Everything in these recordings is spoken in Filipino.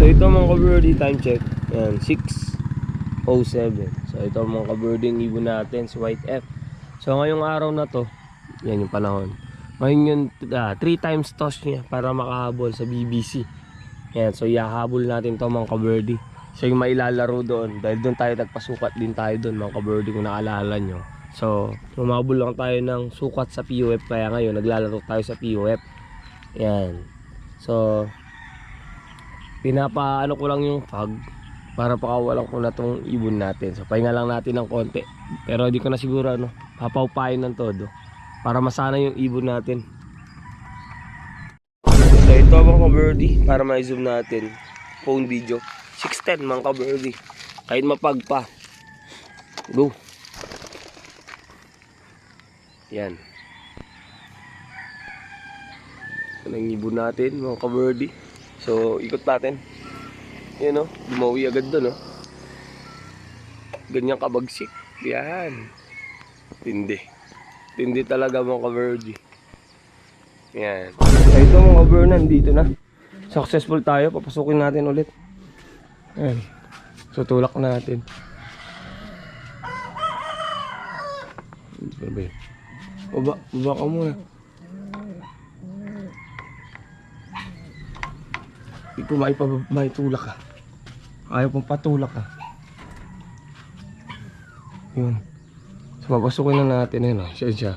So ito mga ka-birdie, time check. Yan, 6.07. So ito mga ka-birdie, yung ibon natin, si White F. So ngayong araw na to, yan yung panahon. Ngayon yung 3 times toss niya para makahabol sa BBC. Yan, so ihahabol natin to mga ka-birdie. So yung mailalaro doon, dahil doon tayo nagpasukat din tayo doon mga ka-birdie kung naalala nyo. So, lumabol lang tayo ng sukat sa POF kaya ngayon naglalaro tayo sa POF. Yan. So, pinapaano ko lang yung fog para pakawalan ko na tong ibon natin. So, pahinga lang natin ng konti. Pero di ko na siguro ano, papaupayin ng todo para masana yung ibon natin. So, ito mga ka-birdie para ma-zoom natin phone video. 610 mga ka-birdie. Kahit mapag pa. Go. Yan. Ito na ibon natin, mga ka-birdie. So, ikot natin. Yan o, dumawi agad doon o. Ganyan kabagsik. Yan. Tindi. Tindi talaga mga ka-birdie. Yan. Ito mga ka-birdie, nandito na. Successful tayo, papasukin natin ulit. Yan. So, tulak natin. Ano? Baba, baba ka muna. Hindi ko maipab- maitulak ka. Ayaw pong patulak ka. Yun. So, papasukin na natin. Oh. Siya siya.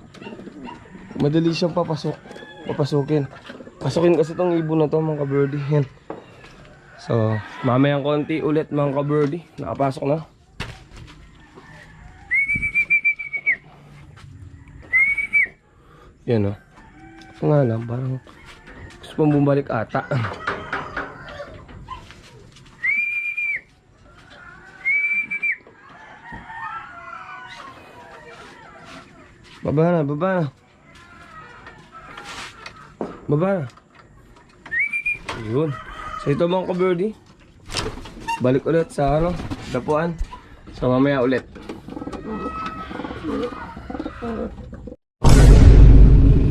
Madali siyang papasok. Papasukin. Pasukin kasi tong ibon na to mga ka-birdie. Yan. So, mamayang konti ulit mga ka-birdie. Nakapasok na. Yan o. Ito nga lang, parang gusto pang bumalik ata. Baba na, baba na. Baba na. Yun. So ito mga ka-birdie. Balik ulit sa ano, dapuan. So mamaya ulit.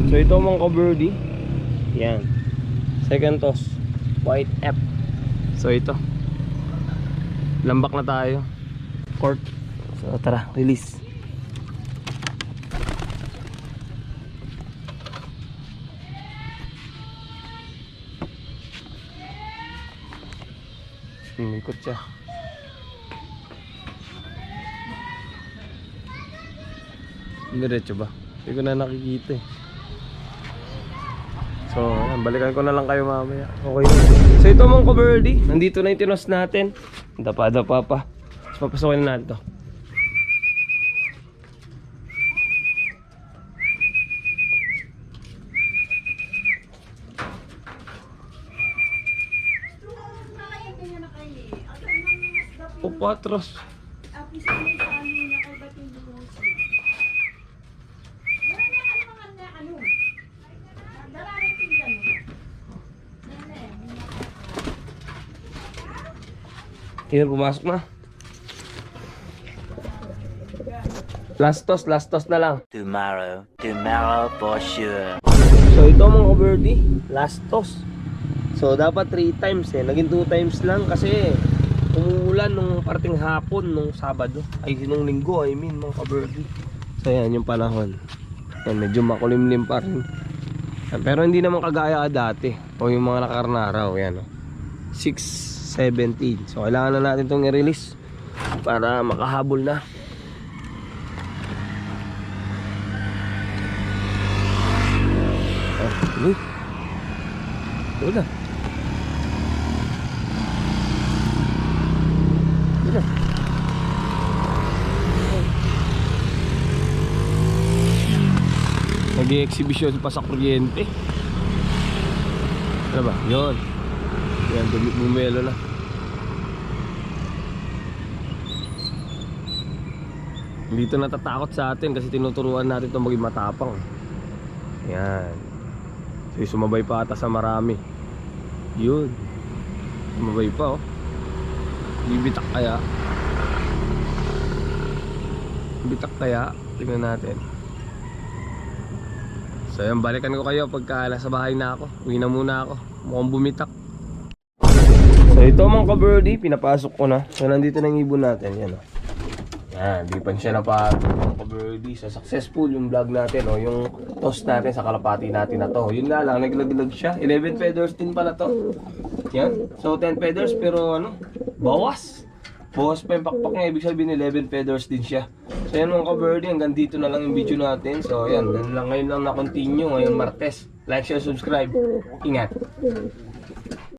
So ito mga ka-birdie. Yan. Second toss. White F. So ito. Lambak na tayo. Court. So tara, release. Umikot siya. Diretso ba? Hindi ko na nakikita eh. So, ayan, balikan ko na lang kayo mamaya. Okay. So, ito mga ka-birdie. Nandito na yung tinos natin. Dapa-dapa pa. So, papasokin na natin to. O, patros. Yun, pumasok na. Last toss, last toss na lang. Tomorrow, tomorrow for sure. So ito mga ka-birdie, last toss. So dapat 3 times eh, naging 2 times lang kasi umuulan nung parting hapon nung Sabado. Ay nung linggo, I mean mga ka-birdie. So yan yung panahon. Yan, medyo makulimlim pa rin. Pero hindi naman kagaya dati. O yung mga nakarang araw, yan o. 6.17. So kailangan na natin itong i-release para makahabol na. Oh, uy. Wala. Nag-exhibition pa sa kuryente. Ano ba? Yun. Yan, bumelo na. Dito natatakot sa atin kasi tinuturuan natin ito maging matapang. Yan. So, sumabay pa ata sa marami. Yun. Sumabay pa oh. Bibitak kaya. Bitak kaya. Tingnan natin. So yan, balikan ko kayo pagka nasa bahay na ako. Uwi na muna ako. Mukhang bumitak. So ito mga ka-birdie, pinapasok ko na. So nandito na yung ibon natin. Yan o. Yan, di pa siya napatong mga ka-birdie. So successful yung vlog natin o. Yung toss natin sa kalapati natin na to. Yun nga lang, naglaglag siya. 11 feathers din pala to. Yan. So 10 feathers pero ano, bawas. Bawas pa yung pakpak niya. Ibig sabihin 11 feathers din siya. So yan mga ka-birdie, hanggang dito na lang yung video natin. So yan, lang ngayon lang na-continue. Ngayon Martes. Like, share, subscribe. Ingat.